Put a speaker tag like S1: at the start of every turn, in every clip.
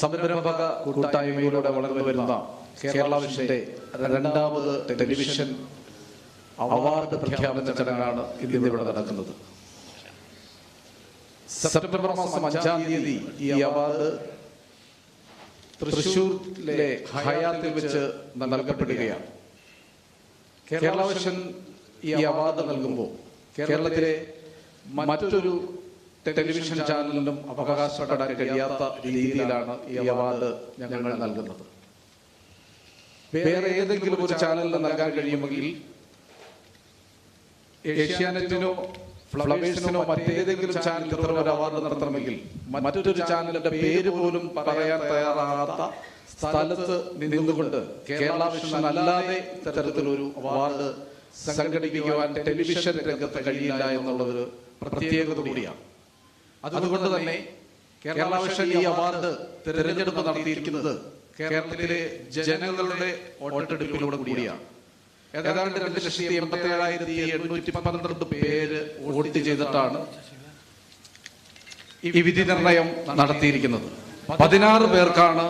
S1: സംരംഭക കൂട്ടായ്മയിലൂടെ വളർന്നു വരുന്ന കേരള വിഷന്റെ രണ്ടാമത് ടെലിവിഷൻ അവാർഡ് പ്രഖ്യാപന ചടങ്ങാണ് ഇന്ന് ഇവിടെ നടക്കുന്നത്. സെപ്റ്റംബർ മാസം അഞ്ചാം തീയതി ഈ അവാർഡ് തൃശൂരിലെ ഹയാത്തിൽ വെച്ച് നൽകപ്പെടുകയാണ്. കേരള വിഷൻ ഈ അവാർഡ് നൽകുമ്പോൾ കേരളത്തിലെ മറ്റൊരു ടെലിവിഷൻ ചാനലിനും അവകാശപ്പെടാൻ കഴിയാത്ത രീതിയിലാണ് ഈ അവാർഡ് ഞങ്ങൾ നൽകുന്നത്. വേറെ ഏതെങ്കിലും ഒരു ചാനലിന് നൽകാൻ കഴിയുമെങ്കിൽ ഏഷ്യാനെറ്റിനോ ഫ്ലവേഴ്സിനോ മറ്റേതെങ്കിലും ചാനൽ ഇത്ര ഒരു അവാർഡ് നടത്തണമെങ്കിൽ മറ്റൊരു ചാനലിന്റെ പേര് പോലും പറയാൻ തയ്യാറാകാത്ത സ്ഥലത്ത് നിന്നുകൊണ്ട് കേരള വിഷൻ അല്ലാതെ ഇത്തരത്തിലൊരു അവാർഡ് സംഘടിപ്പിക്കുവാൻ ടെലിവിഷൻ രംഗത്ത് കഴിയില്ല എന്നുള്ളൊരു പ്രത്യേകത കൂടിയാണ്. അതുകൊണ്ട് തന്നെ കേരള വിഷൻ ഈ അവാർഡ് തിരഞ്ഞെടുപ്പ് നടത്തിയിരിക്കുന്നത് കേരളത്തിലെ ജനങ്ങളുടെ വോട്ടെടുപ്പിലൂടെ കൂടിയാണ്. ഏതാണ്ട് രണ്ട് ലക്ഷത്തി എൺപത്തി ഏഴായിരത്തി എണ്ണൂറ്റി പന്ത്രണ്ട് പേര് വോട്ട് ചെയ്തിട്ടാണ് ഈ വിധി നിർണയം നടത്തിയിരിക്കുന്നത്. പതിനാറ് പേർക്കാണ്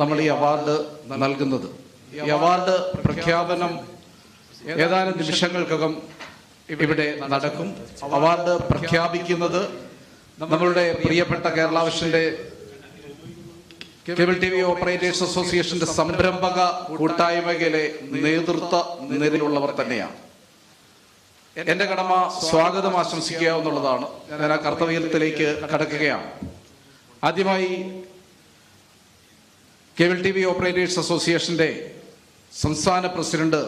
S1: നമ്മൾ ഈ അവാർഡ് നൽകുന്നത്. ഈ അവാർഡ് പ്രഖ്യാപനം ഏതാനും നിമിഷങ്ങൾക്കകം ഇവിടെ നടക്കും. അവാർഡ് പ്രഖ്യാപിക്കുന്നത് നമ്മളുടെ പ്രിയപ്പെട്ട കേരള വിഷന്റെ കേബിൾ ടി വി ഓപ്പറേറ്റേഴ്സ് അസോസിയേഷന്റെ സംരംഭക കൂട്ടായ്മയിലെ നേതൃത്വ നിലയിലുള്ളവർ തന്നെയാണ്. എന്റെ കടമ സ്വാഗതം ആശംസിക്കുക എന്നുള്ളതാണ്. ഞാൻ ആ കർത്തവ്യത്തിലേക്ക് കടക്കുകയാണ്. ആദ്യമായി കേബിൾ ടി വി ഓപ്പറേറ്റേഴ്സ് അസോസിയേഷന്റെ സംസ്ഥാന പ്രസിഡന്റ്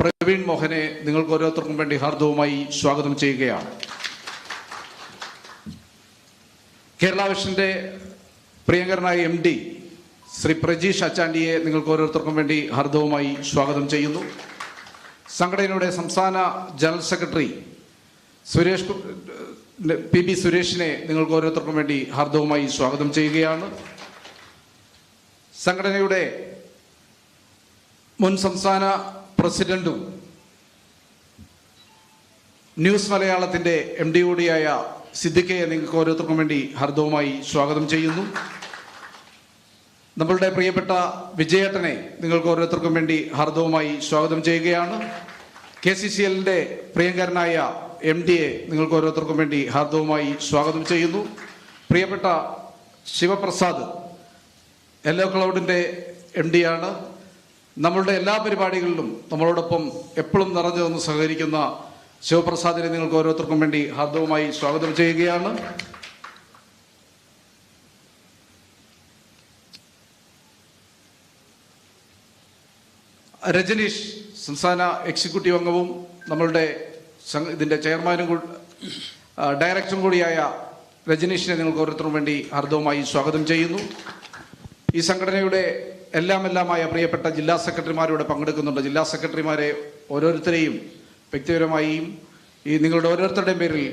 S1: പ്രവീൺ മോഹനെ നിങ്ങൾക്ക് ഓരോരുത്തർക്കും വേണ്ടി ഹാർദവുമായി സ്വാഗതം ചെയ്യുകയാണ്. കേരള വിഷന്റെ പ്രിയങ്കരനായ എം ഡി ശ്രീ പ്രജീഷ് അച്ചാണ്ടിയെ നിങ്ങൾക്ക് ഓരോരുത്തർക്കും വേണ്ടി ഹർദവുമായി സ്വാഗതം ചെയ്യുന്നു. സംഘടനയുടെ സംസ്ഥാന general secretary Suresh P B സുരേഷിനെ നിങ്ങൾക്ക് ഓരോരുത്തർക്കും വേണ്ടി ഹർദവുമായി സ്വാഗതം ചെയ്യുകയാണ്. സംഘടനയുടെ മുൻ സംസ്ഥാന പ്രസിഡന്റും ന്യൂസ് മലയാളത്തിന്റെ എം ഡി കൂടിയായ സിദ്ദിഖയെ നിങ്ങൾക്ക് ഓരോരുത്തർക്കും വേണ്ടി ഹർദവുമായി സ്വാഗതം ചെയ്യുന്നു. നമ്മളുടെ പ്രിയപ്പെട്ട വിജയേട്ടനെ നിങ്ങൾക്ക് ഓരോരുത്തർക്കും വേണ്ടി ഹർദവുമായി സ്വാഗതം ചെയ്യുകയാണ്. കെ സി സി എല്ലിന്റെ പ്രിയങ്കരനായ എം എ നിങ്ങൾക്ക് ഓരോരുത്തർക്കും വേണ്ടി ഹാർദവുമായി സ്വാഗതം ചെയ്യുന്നു. പ്രിയപ്പെട്ട ശിവപ്രസാദ് യെല്ലോ ക്ലൗഡിന്റെ എം ഡി ആണ് നമ്മളുടെ എല്ലാ പരിപാടികളിലും നമ്മളോടൊപ്പം എപ്പോഴും നിറഞ്ഞു നിന്ന് സഹകരിക്കുന്ന ശിവപ്രസാദിനെ നിങ്ങൾക്ക് ഓരോരുത്തർക്കും വേണ്ടി ഹാർദവുമായി സ്വാഗതം ചെയ്യുകയാണ്. രജനീഷ് സംസ്ഥാന എക്സിക്യൂട്ടീവ് അംഗവും നമ്മളുടെ ഇതിന്റെ ചെയർമാനും ഡയറക്ടറും കൂടിയായ രജനീഷിനെ നിങ്ങൾക്ക് ഓരോരുത്തർക്കും വേണ്ടി ഹാർദവുമായി സ്വാഗതം ചെയ്യുന്നു. ഈ സംഘടനയുടെ എല്ലാം എല്ലാമായ പ്രിയപ്പെട്ട ജില്ലാ സെക്രട്ടറിമാരോട് പങ്കെടുക്കുന്നുണ്ട്. ജില്ലാ സെക്രട്ടറിമാരെ ഓരോരുത്തരെയും വ്യക്തിപരമായും ഈ നിങ്ങളുടെ ഓരോരുത്തരുടെയും പേരിൽ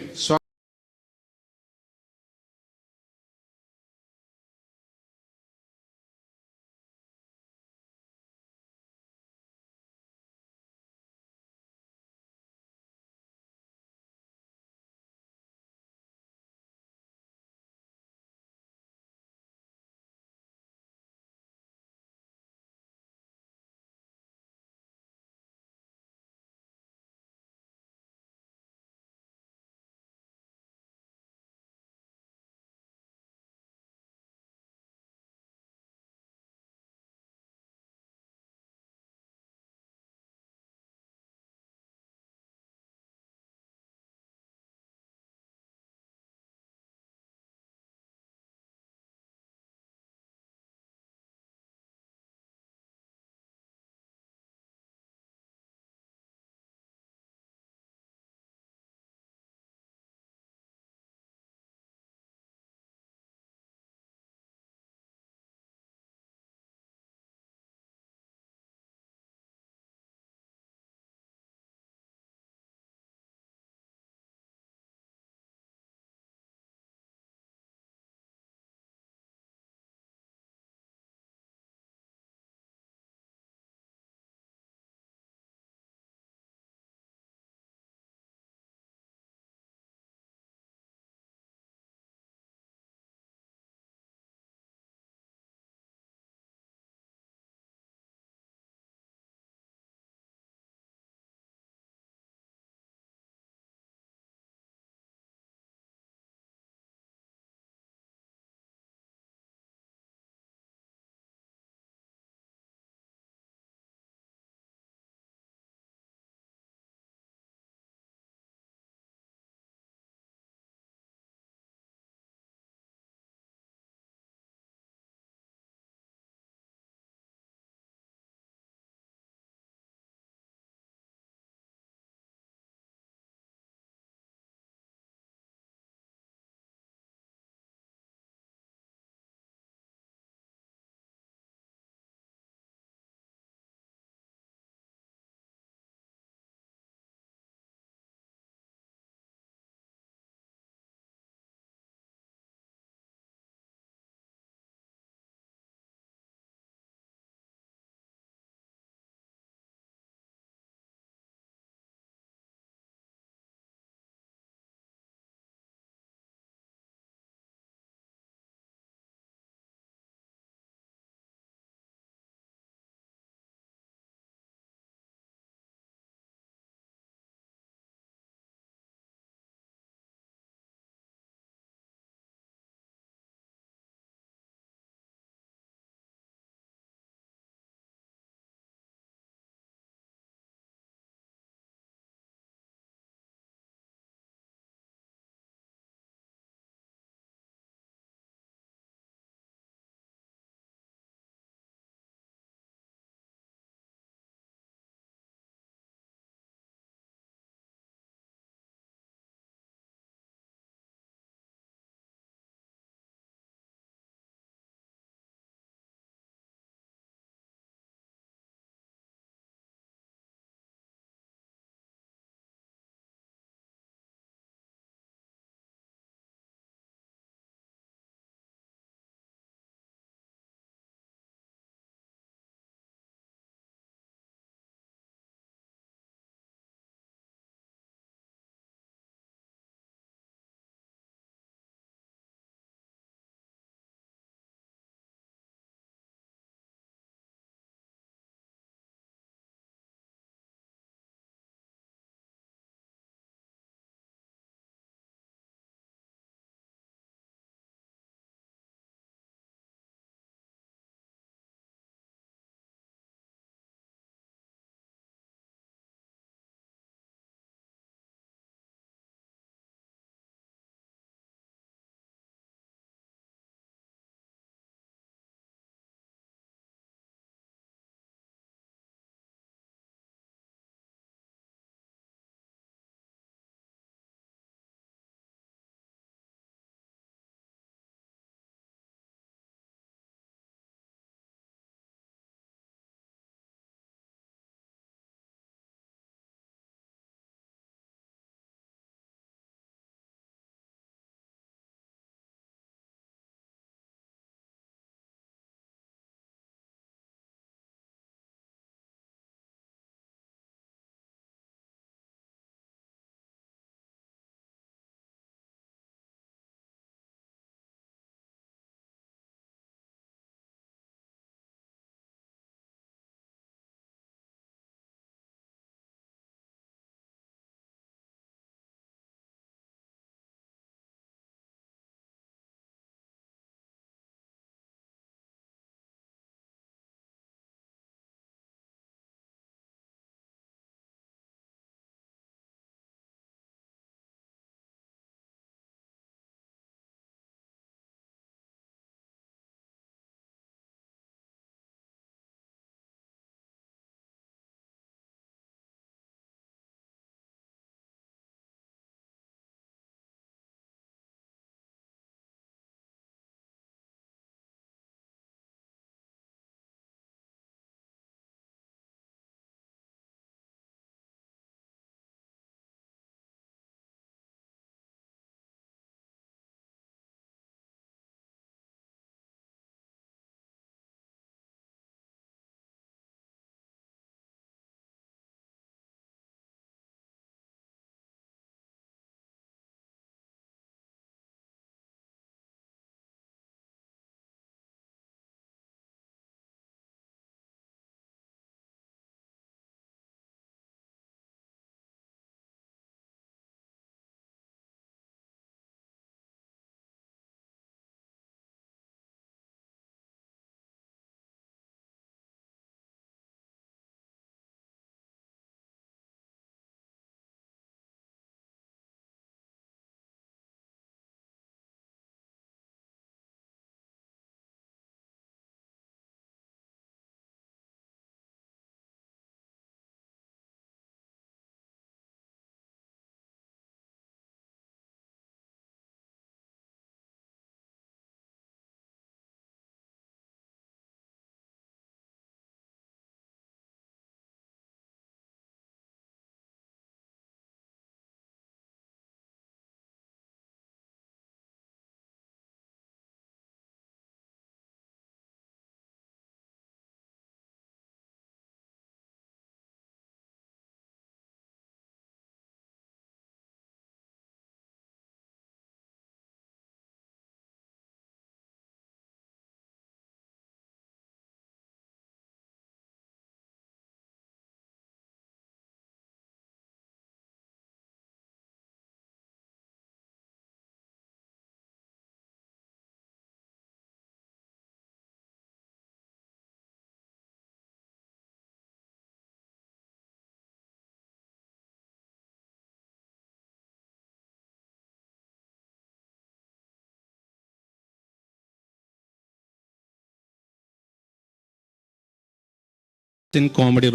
S2: in comedy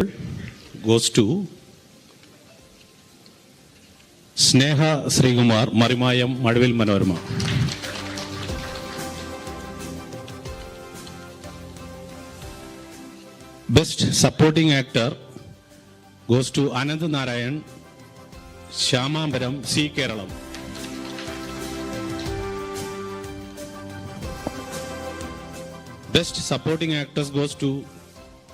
S2: goes to Sneha Sreekumar Marimayam Mazhavil Manorama best supporting actor goes to Ananth Narayan Shyamambaram Zee Keralam best supporting actors goes to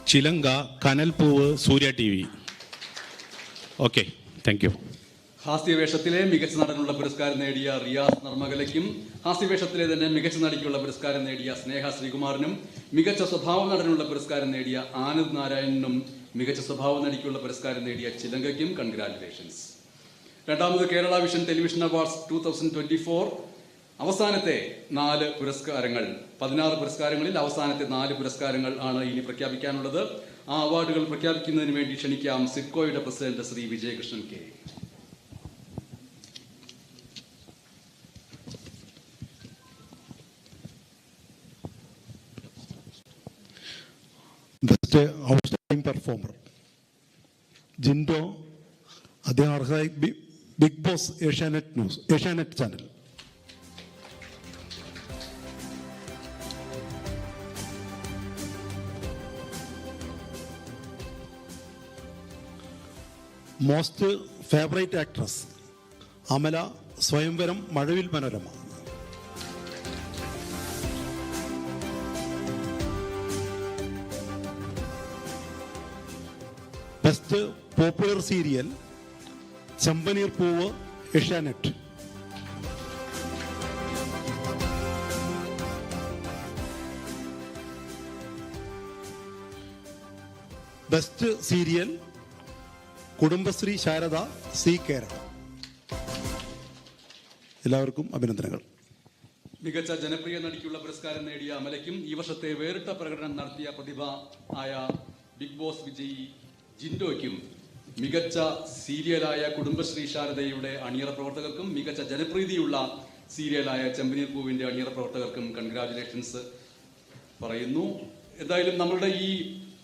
S2: Chilanka Kanalpoovu Surya T V. Okay thank you
S3: ഹാസ്യവേഷത്തിലെ മികച്ച നടനുള്ള പുരസ്കാരം നേടിയ റിയാസ് നർമ്മകലയ്ക്കും ഹാസ്യവേഷത്തിലെ തന്നെ മികച്ച നടിക്കുള്ള പുരസ്കാരം നേടിയ സ്നേഹ ശ്രീകുമാറിനും മികച്ച സ്വഭാവ നടനുള്ള പുരസ്കാരം നേടിയ ആനന്ദ് നാരായണനും മികച്ച സ്വഭാവ നടിക്കുള്ള പുരസ്കാരം നേടിയ ചിലങ്കയ്ക്കും കൺഗ്രാറ്റുലേഷൻസ് രണ്ടാമത് Kerala vision television awards two thousand twenty four അവസാനത്തെ നാല് പുരസ്കാരങ്ങൾ പതിനാറ് പുരസ്കാരങ്ങളിൽ അവസാനത്തെ നാല് പുരസ്കാരങ്ങൾ ആണ് ഇനി പ്രഖ്യാപിക്കാനുള്ളത്. ആ അവാർഡുകൾ പ്രഖ്യാപിക്കുന്നതിന് വേണ്ടി ക്ഷണിക്കാം സിഡ്കോയുടെ president Shri Vijayakrishnan K.
S4: Outstanding performer Jinto അദ്ദേഹം അർഹതായി B- big boss Asianet news Asianet channel most favourite actress Amala Swayamvaram Mazhavil Manorama. Best popular serial Chembaneer Poovu Asianet. Best serial Kudumbashree Sharada Zee Kerala. എല്ലാവർക്കും അഭിനന്ദനങ്ങൾ.
S3: മികച്ച ജനപ്രിയ നടിക്കുള്ള പുരസ്കാരം നേടിയ അമലയ്ക്കും ഈ വർഷത്തെ വേറിട്ട പ്രകടനം നടത്തിയ പ്രതിഭ ആയ ബിഗ് ബോസ് വിജയി ജിൻഡോയ്ക്കും മികച്ച സീരിയലായ കുടുംബശ്രീ ശാരദയുടെ അണിയറ പ്രവർത്തകർക്കും മികച്ച ജനപ്രീതിയുള്ള സീരിയലായ ചെമ്പനീർ പൂവിന്റെ അണിയറ പ്രവർത്തകർക്കും കൺഗ്രാചുലേഷൻസ് പറയുന്നു. എന്തായാലും നമ്മളുടെ ഈ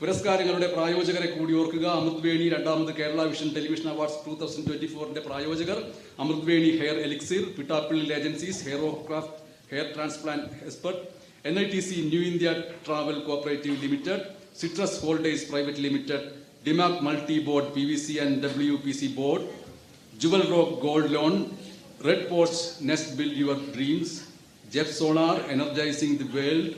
S3: പുരസ്കാരങ്ങളുടെ പ്രായോജകരെ കൂടി ഓർക്കുക. അമൃത്വേണി രണ്ടാമത് Kerala vision television awards two thousand twenty ഫോറിന്റെ പ്രായോജകർ Amrutveni hair elixir പിട്ടാപ്പിളിൽ agencies hair craft hair transplant expert N I T C new India travel cooperative limited citrus holders private limited Dimac multi board P V C and W P C board jewel rock gold loan red post nest build your dreams Jeff sonar energizing the world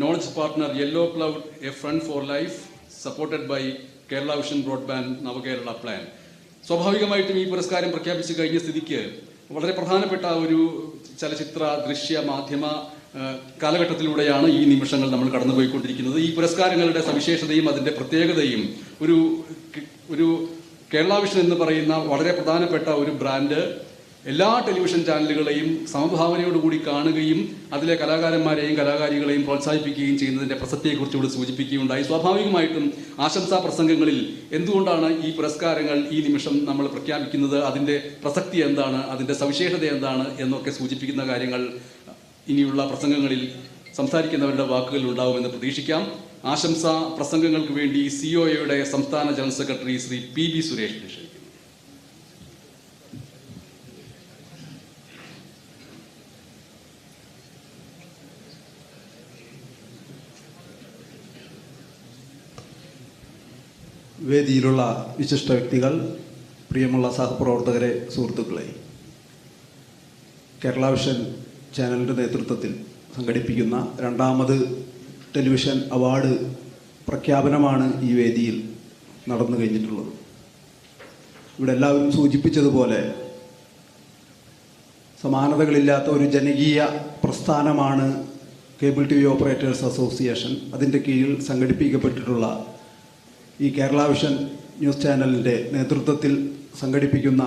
S3: knowledge partner yellow cloud a friend for life supported by Kerala vision broadband Navakerala plan സ്വാഭാവികമായിട്ടും ഈ പുരസ്കാരം പ്രഖ്യാപിച്ചു കഴിഞ്ഞ സ്ഥിതിക്ക് വളരെ പ്രധാനപ്പെട്ട ഒരു ചലച്ചിത്ര ദൃശ്യ മാധ്യമ കാലഘട്ടത്തിലൂടെയാണ് ഈ നിമിഷങ്ങൾ നമ്മൾ കടന്നുപോയിക്കൊണ്ടിരിക്കുന്നത്. ഈ പുരസ്കാരങ്ങളുടെ സവിശേഷതയും അതിന്റെ പ്രത്യേകതയും ഒരു ഒരു കേരള വിഷൻ എന്ന് പറയുന്ന വളരെ പ്രധാനപ്പെട്ട ഒരു ബ്രാൻഡ് എല്ലാ ടെലിവിഷൻ ചാനലുകളെയും സമഭാവനയോടുകൂടി കാണുകയും അതിലെ കലാകാരന്മാരെയും കലാകാരികളെയും പ്രോത്സാഹിപ്പിക്കുകയും ചെയ്യുന്നതിന്റെ പ്രസക്തിയെക്കുറിച്ച് ഇവിടെ സൂചിപ്പിക്കുകയുണ്ടായി. സ്വാഭാവികമായിട്ടും ആശംസാ പ്രസംഗങ്ങളിൽ എന്തുകൊണ്ടാണ് ഈ പുരസ്കാരങ്ങൾ ഈ നിമിഷം നമ്മൾ പ്രഖ്യാപിക്കുന്നത്? അതിന്റെ പ്രസക്തി എന്താണ്? അതിന്റെ സവിശേഷത എന്താണ്? എന്നൊക്കെ സൂചിപ്പിക്കുന്ന കാര്യങ്ങൾ ഇനിയുള്ള പ്രസംഗങ്ങളിൽ സംസാരിക്കുന്നവരുടെ വാക്കുകളിൽ ഉണ്ടാവുമെന്ന് പ്രതീക്ഷിക്കാം. ആശംസാ പ്രസംഗങ്ങൾക്ക് വേണ്ടി സിഒയുടെ സംസ്ഥാന general secretary Shri P B Suresh
S5: വേദിയിലുള്ള വിശിഷ്ട വ്യക്തികൾ പ്രിയമുള്ള സഹപ്രവർത്തകരെ സുഹൃത്തുക്കളെ കേരള വിഷൻ ചാനലിന്റെ നേതൃത്വത്തിൽ സംഘടിപ്പിക്കുന്ന രണ്ടാമത് ടെലിവിഷൻ അവാർഡ് പ്രഖ്യാപനമാണ് ഈ വേദിയിൽ നടന്നു കഴിഞ്ഞിട്ടുള്ളത്. ഇവിടെ എല്ലാവരും സൂചിപ്പിച്ചതുപോലെ സമാനതകളില്ലാത്ത ഒരു ജനകീയ പ്രസ്ഥാനമാണ് cable T V operators association. അതിന്റെ കീഴിൽ സംഘടിപ്പിക്കപ്പെട്ടിട്ടുള്ള ഈ കേരള വിഷൻ ന്യൂസ് ചാനലിന്റെ നേതൃത്വത്തിൽ സംഘടിപ്പിക്കുന്ന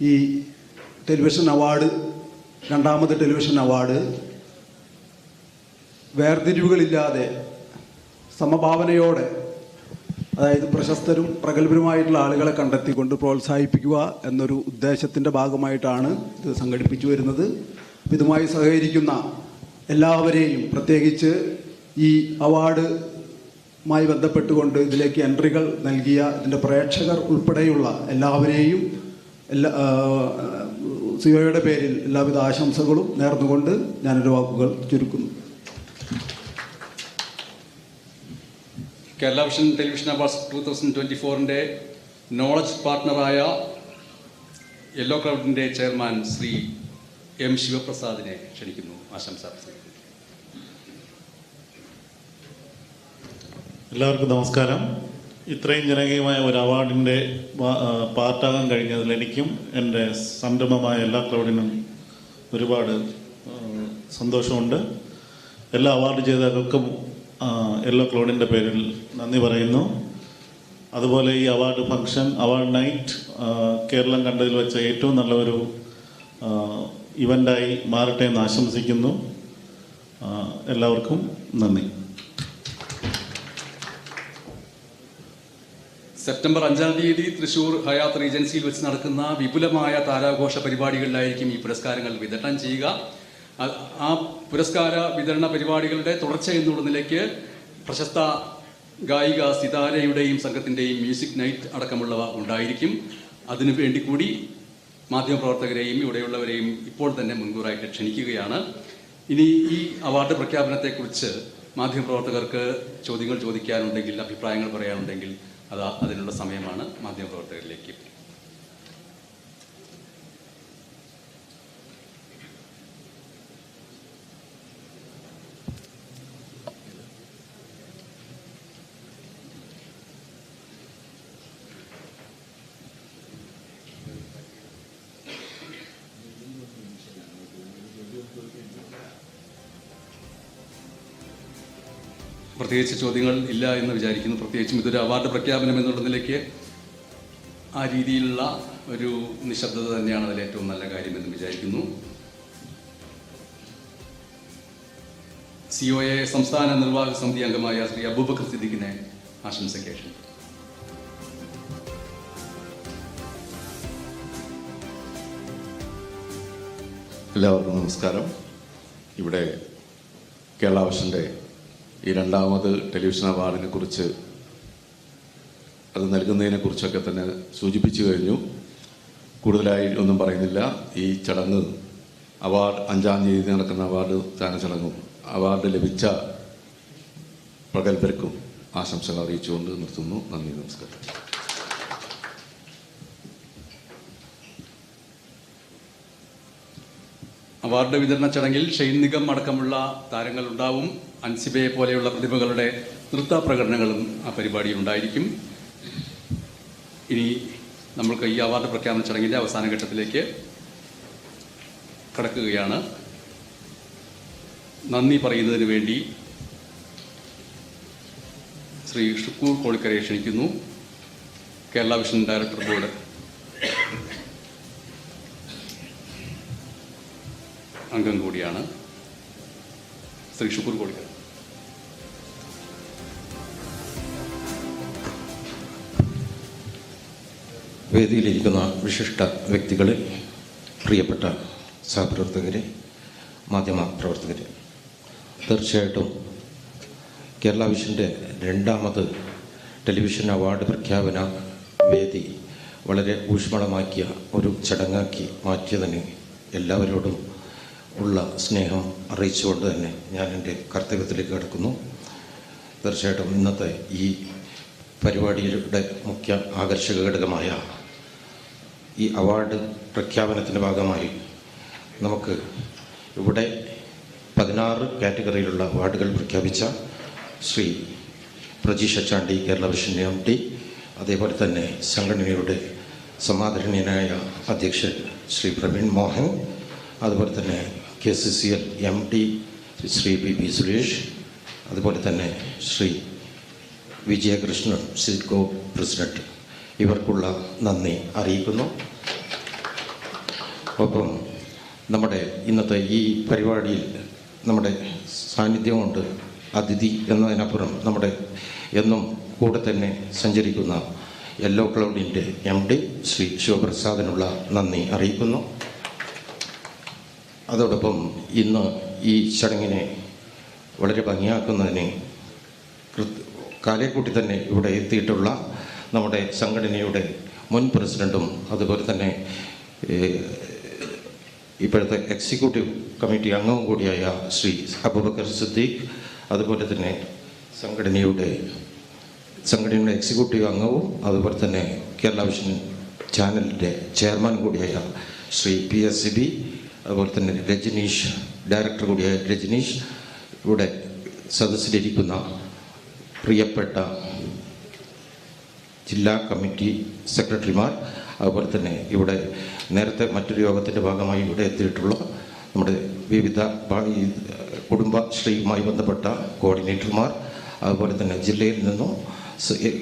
S5: ഈ ടെലിവിഷൻ അവാർഡ് രണ്ടാമത് ടെലിവിഷൻ അവാർഡ് വേർതിരിവുകളില്ലാതെ സമഭാവനയോടെ അതായത് പ്രശസ്തരും പ്രഗത്ഭരുമായിട്ടുള്ള ആളുകളെ കണ്ടെത്തിക്കൊണ്ട് പ്രോത്സാഹിപ്പിക്കുക എന്നൊരു ഉദ്ദേശത്തിന്റെ ഭാഗമായിട്ടാണ് ഇത് സംഘടിപ്പിച്ചു വരുന്നത്. ഇതുമായി സഹകരിക്കുന്ന എല്ലാവരെയും പ്രത്യേകിച്ച് ഈ അവാർഡ് മായി ബന്ധപ്പെട്ടുകൊണ്ട് ഇതിലേക്ക് എൻട്രികൾ നൽകിയ ഇതിന്റെ പ്രേക്ഷകർ ഉൾപ്പെടെയുള്ള എല്ലാവരെയും എല്ലാ സിഒയുടെ പേരിൽ എല്ലാവിധ ആശംസകളും നേർന്നുകൊണ്ട് ഞാനൊരു വാക്കുകൾ ചുരുക്കുന്നു.
S3: Kerala vision television awards two thousand twenty ഫോറിന്റെ നോളജ് പാർട്ട്ണറായ യെല്ലോ ക്ലൗഡിന്റെ ചെയർമാൻ ശ്രീ എം ശിവപ്രസാദിനെ ക്ഷണിക്കുന്നു. ആശംസ
S6: എല്ലാവർക്കും നമസ്കാരം. ഇത്രയും ജനകീയമായ ഒരു അവാർഡിന്റെ പാർട്ടാകാൻ കഴിഞ്ഞതിൽ എനിക്കും എന്റെ സംരംഭമായ എല്ലാ ക്ലൗഡിനും ഒരുപാട് സന്തോഷമുണ്ട്. എല്ലാ അവാർഡ് ജേതാക്കൾക്കും എല്ലാ ക്ലൗഡിന്റെ പേരിൽ നന്ദി പറയുന്നു. അതുപോലെ ഈ award function award night Keralam കണ്ടതിൽ വെച്ച ഏറ്റവും നല്ല ഒരു ഇവന്റായി മാറട്ടെ എന്ന് ആശംസിക്കുന്നു. എല്ലാവർക്കും നന്ദി.
S3: സെപ്റ്റംബർ അഞ്ചാം തീയതി തൃശൂർ ഹയാത്ത് റീജൻസിയിൽ വെച്ച് നടക്കുന്ന വിപുലമായ താരാഘോഷ പരിപാടികളിലായിരിക്കും ഈ പുരസ്കാരങ്ങൾ വിതരണം ചെയ്യുക. ആ- പുരസ്കാര വിതരണ പരിപാടികളുടെ തുടർച്ച എന്നുള്ള നിലയ്ക്ക് പ്രശസ്ത ഗായിക സിതാരയുടെയും സംഘത്തിന്റെയും മ്യൂസിക് നൈറ്റ് അടക്കമുള്ളവ ഉണ്ടായിരിക്കും. അതിനു വേണ്ടി കൂടി മാധ്യമപ്രവർത്തകരെയും ഇവിടെയുള്ളവരെയും ഇപ്പോൾ തന്നെ മുൻകൂറായിട്ട് ക്ഷണിക്കുകയാണ്. ഇനി ഈ അവാർഡ് പ്രഖ്യാപനത്തെക്കുറിച്ച് മാധ്യമപ്രവർത്തകർക്ക് ചോദ്യങ്ങൾ ചോദിക്കാനുണ്ടെങ്കിൽ അഭിപ്രായങ്ങൾ പറയാനുണ്ടെങ്കിൽ അത് അതിനുള്ള സമയമാണ് മാധ്യമപ്രവർത്തകരിലേക്ക് പ്രത്യേകിച്ച് ചോദ്യങ്ങൾ ഇല്ല എന്ന് വിചാരിക്കുന്നു. പ്രത്യേകിച്ചും ഇതൊരു അവാർഡ് പ്രഖ്യാപനം എന്നുള്ള നിലയ്ക്ക് ആ രീതിയിലുള്ള ഒരു നിശബ്ദത തന്നെയാണ് അതിൽ ഏറ്റവും നല്ല കാര്യമെന്ന് വിചാരിക്കുന്നു. സി ഒ എ സംസ്ഥാന നിർവാഹക സമിതി അംഗമായ ശ്രീ അബൂബക്കർ സിദ്ദിഖിനെ ക്ഷണിക്കുന്നു
S7: എല്ലാവർക്കും നമസ്കാരം. ഇവിടെ കേരള വിഷന്റെ ഈ രണ്ടാമത് ടെലിവിഷൻ അവാർഡിനെ കുറിച്ച് അത് നൽകുന്നതിനെ കുറിച്ചൊക്കെ തന്നെ സൂചിപ്പിച്ചു കഴിഞ്ഞു. കൂടുതലായി ഒന്നും പറയുന്നില്ല. ഈ ചടങ്ങ് അവാർഡ് അഞ്ചാം തീയതി നടക്കുന്ന അവാർഡ് ദാന ചടങ്ങും അവാർഡ് ലഭിച്ച പ്രഗത്ഭർക്കും ആശംസകൾ അറിയിച്ചുകൊണ്ട് നിർത്തുന്നു. നന്ദി നമസ്കാരം.
S3: അവാർഡ് വിതരണ ചടങ്ങിൽ ഷെയ്ൻ നിഗം അടക്കമുള്ള താരങ്ങൾ ഉണ്ടാവും. അൻസിബയെ പോലെയുള്ള പ്രതിഭകളുടെ നൃത്ത പ്രകടനങ്ങളും ആ പരിപാടിയിൽ ഉണ്ടായിരിക്കും. ഇനി നമ്മൾക്ക് ഈ അവാർഡ് പ്രഖ്യാപന ചടങ്ങിന്റെ അവസാന ഘട്ടത്തിലേക്ക് കടക്കുകയാണ്. നന്ദി പറയുന്നതിന് വേണ്ടി ശ്രീ ഷുക്കൂർ കോളിക്കരയെ ക്ഷണിക്കുന്നു. Kerala vision director board. അംഗം കൂടിയാണ് ശ്രീ ഷുക്കൂർ കോളിക്കൽ
S8: വേദിയിലിരിക്കുന്ന വിശിഷ്ട വ്യക്തികളെ പ്രിയപ്പെട്ട സഹപ്രവർത്തകരെ മാധ്യമ പ്രവർത്തകരെ തീർച്ചയായിട്ടും കേരള വിഷന്റെ രണ്ടാമത് ടെലിവിഷൻ അവാർഡ് പ്രഖ്യാപന വേദി വളരെ ഊഷ്മളമാക്കിയ ഒരു ചടങ്ങാക്കി മാറ്റിയതിന് എല്ലാവരോടും ഉള്ള സ്നേഹം അറിയിച്ചുകൊണ്ട് തന്നെ ഞാൻ എന്റെ കർത്തവ്യത്തിലേക്ക് കടക്കുന്നു. തീർച്ചയായിട്ടും ഇന്നത്തെ ഈ പരിപാടിയുടെ മുഖ്യ ആകർഷക ഘടകമായ ഈ അവാർഡ് പ്രഖ്യാപനത്തിന്റെ ഭാഗമായി നമുക്ക് ഇവിടെ പതിനാറ് കാറ്റഗറിയിലുള്ള അവാർഡുകൾ പ്രഖ്യാപിച്ച Shri Prajeesha Chandi Kerala vision M T അതേപോലെ തന്നെ സംഘടനയുടെ സമാദരണീയനായ അധ്യക്ഷൻ ശ്രീ പ്രവീൺ മോഹൻ അതുപോലെ തന്നെ K C C L M D Shri P P Suresh അതുപോലെ തന്നെ ശ്രീ വിജയകൃഷ്ണൻ സിഡ്കോ പ്രസിഡന്റ് ഇവർക്കുള്ള നന്ദി അറിയിക്കുന്നു. ഒപ്പം നമ്മുടെ ഇന്നത്തെ ഈ പരിപാടിയിൽ നമ്മുടെ സാന്നിധ്യം കൊണ്ട് അതിഥി എന്നതിനപ്പുറം നമ്മുടെ എന്നും കൂടെ തന്നെ സഞ്ചരിക്കുന്ന യെല്ലോ ക്ലൗഡിന്റെ എം ഡി ശ്രീ ശിവപ്രസാദിനുള്ള നന്ദി അറിയിക്കുന്നു. അതോടൊപ്പം ഇന്ന് ഈ ചടങ്ങിനെ വളരെ ഭംഗിയാക്കുന്നതിന് കാലേക്കൂട്ടി തന്നെ ഇവിടെ എത്തിയിട്ടുള്ള നമ്മുടെ സംഘടനയുടെ മുൻ പ്രസിഡന്റും അതുപോലെ തന്നെ ഇപ്പോഴത്തെ എക്സിക്യൂട്ടീവ് കമ്മിറ്റി അംഗവും കൂടിയായ ശ്രീ അബൂബക്കർ സിദ്ദീഖ് അതുപോലെ തന്നെ സംഘടനയുടെ സംഘടനയുടെ എക്സിക്യൂട്ടീവ് അംഗവും അതുപോലെ തന്നെ കേരള വിഷൻ ചാനലിന്റെ ചെയർമാൻ കൂടിയായ Shri P S C B അതുപോലെ തന്നെ രജനീഷ് ഡയറക്ടർ കൂടിയായ രജനീഷ് ഇവിടെ സദസ്സിലിരിക്കുന്ന പ്രിയപ്പെട്ട ജില്ലാ കമ്മിറ്റി സെക്രട്ടറിമാർ അതുപോലെ തന്നെ ഇവിടെ നേരത്തെ മറ്റൊരു യോഗത്തിന്റെ ഭാഗമായി ഇവിടെ എത്തിയിട്ടുള്ള നമ്മുടെ വിവിധ കുടുംബശ്രീയുമായി ബന്ധപ്പെട്ട കോർഡിനേറ്റർമാർ അതുപോലെ തന്നെ ജില്ലയിൽ നിന്നും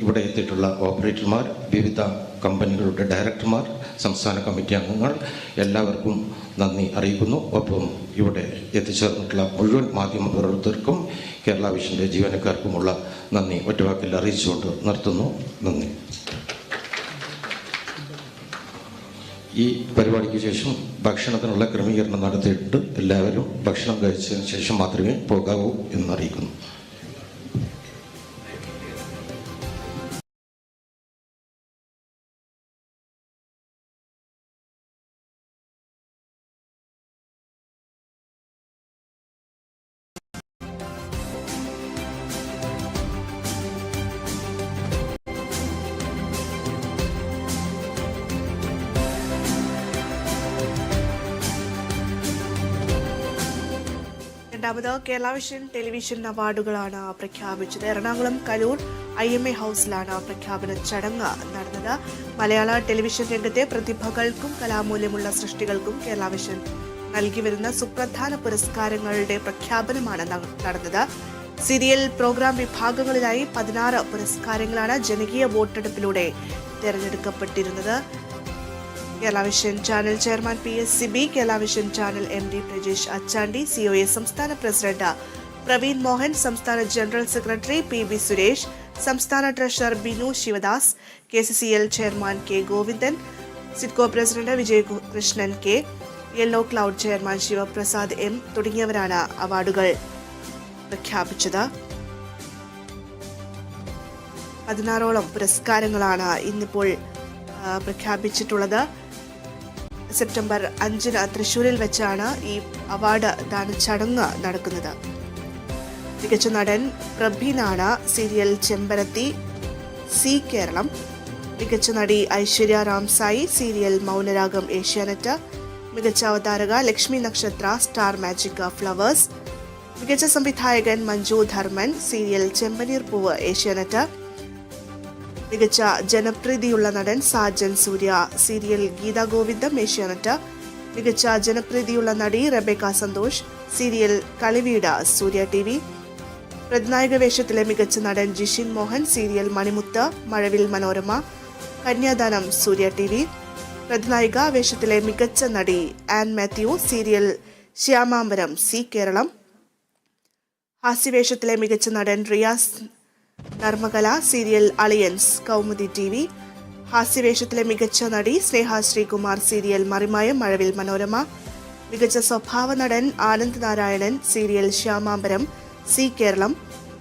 S8: ഇവിടെ എത്തിയിട്ടുള്ള ഓപ്പറേറ്റർമാർ വിവിധ കമ്പനികളുടെ ഡയറക്ടർമാർ സംസ്ഥാന കമ്മിറ്റി അംഗങ്ങൾ എല്ലാവർക്കും നന്ദി അറിയിക്കുന്നു. ഒപ്പം ഇവിടെ എത്തിച്ചേർന്നിട്ടുള്ള മുഴുവൻ മാധ്യമ പ്രവർത്തകർക്കും കേരള വിഷന്റെ ജീവനക്കാർക്കുമുള്ള നന്ദി ഒറ്റവാക്കിൽ അറിയിച്ചുകൊണ്ട് നിർത്തുന്നു. നന്ദി. ഈ പരിപാടിക്ക് ശേഷം ഭക്ഷണത്തിനുള്ള ക്രമീകരണം നടത്തിയിട്ടുണ്ട് എല്ലാവരും ഭക്ഷണം കഴിച്ചതിന് ശേഷം മാത്രമേ പോകാവൂ എന്നറിയിക്കുന്നു.
S9: കേരള വിഷൻ ടെലിവിഷൻ അവാർഡുകളാണ് പ്രഖ്യാപിച്ചത്. Ernakulam Kaloor I M A ഹൗസിലാണ് പ്രഖ്യാപന ചടങ്ങ് നടന്നത്. മലയാള ടെലിവിഷൻ രംഗത്തെ പ്രതിഭകൾക്കും കലാമൂല്യമുള്ള സൃഷ്ടികൾക്കും കേരള വിഷൻ നൽകി വരുന്ന സുപ്രധാന പുരസ്കാരങ്ങളുടെ പ്രഖ്യാപനമാണ് നടന്നത്. സീരിയൽ പ്രോഗ്രാം വിഭാഗങ്ങളിലായി പതിനാറ് പുരസ്കാരങ്ങളാണ് ജനകീയ വോട്ടെടുപ്പിലൂടെ തിരഞ്ഞെടുക്കപ്പെട്ടിരുന്നത്. Kerala vision channel chairman P S C B Kerala vision channel M D Prajesh Achandi C O A സംസ്ഥാന പ്രസിഡന്റ് പ്രവീൺ മോഹൻ സംസ്ഥാന general secretary P B Suresh സംസ്ഥാന treasurer Binu Sivadas K C C L chairman K Govindan Sidco president Vijayakrishnan Krishnan K yellow cloud chairman Sivaprasad M തുടങ്ങിയവരാണ് അവാർഡുകൾ പ്രഖ്യാപിച്ചത്. പതിനാറോളം പുരസ്കാരങ്ങളാണ് ഇന്നിപ്പോൾ പ്രഖ്യാപിച്ചിട്ടുള്ളത്. September അഞ്ചിന് തൃശൂരിൽ വെച്ചാണ് ഈ അവാർഡ് ദാന ചടങ്ങ് നടക്കുന്നത്. മികച്ച നടൻ പ്രഭീനാണ് സീരിയൽ ചെമ്പരത്തി സി കേരളം. മികച്ച നടി ഐശ്വര്യ റാംസായി സീരിയൽ മൗനരാഗം ഏഷ്യാനെറ്റ്. മികച്ച അവതാരക ലക്ഷ്മി നക്ഷത്ര സ്റ്റാർ മാജിക് ഫ്ലവേഴ്സ്. മികച്ച സംവിധായകൻ മഞ്ജു ധർമ്മൻ സീരിയൽ ചെമ്പനീർ പൂവ് ഏഷ്യാനെറ്റ്. മികച്ച ജനപ്രീതിയുള്ള നടൻ സാജൻ സൂര്യ. സീരിയൽ ഗീതാ ഗോവിന്ദം ഏഷ്യാനെറ്റ് മികച്ച ജനപ്രീതിയുള്ള നടി Rebecca Santhosh. Serial കളിവീട Surya T V. പ്രതിനായക വേഷത്തിലെ മികച്ച നടൻ Jishin Mohan serial Manimuthu Mazhavil Manorama. Kanyadanam Surya T V. പ്രതിനായിക വേഷത്തിലെ മികച്ച നടി an Mathew serial Shyamambaram C Keralam. ഹാസ്യവേഷത്തിലെ മികച്ച നടൻ Riyas Narmakala serial Aliyans Kaumudi T V ഹാസ്യവേഷത്തിലെ മികച്ച നടി സ്നേഹ ശ്രീകുമാർ സീരിയൽ മറിമായം മഴവിൽ മനോരമ മികച്ച സ്വഭാവ നടൻ ആനന്ദ് നാരായണൻ സീരിയൽ ശ്യാമാംബരം സി കേരളം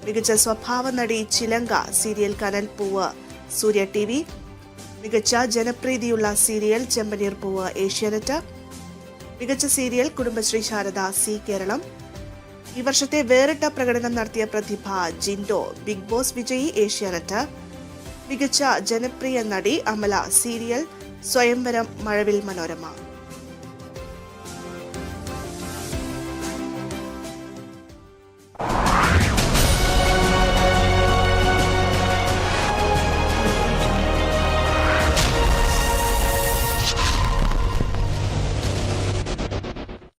S9: മികച്ച സ്വഭാവ നടി ചിലങ്ക സീരിയൽ കനൽ പൂവ് സൂര്യ ടി വി മികച്ച ജനപ്രീതിയുള്ള സീരിയൽ ചെമ്പനീർ പൂവ് ഏഷ്യാനെറ്റ് മികച്ച സീരിയൽ കുടുംബശ്രീ ശാരദ സി കേരളം ഈ വർഷത്തെ വേറിട്ട പ്രകടനം നടത്തിയ പ്രതിഭ ജിൻഡോ ബിഗ് ബോസ് വിജയി ഏഷ്യാനെറ്റ് മികച്ച ജനപ്രിയ നടി അമല സീരിയൽ സ്വയംവരം മഴവിൽ മനോരമ.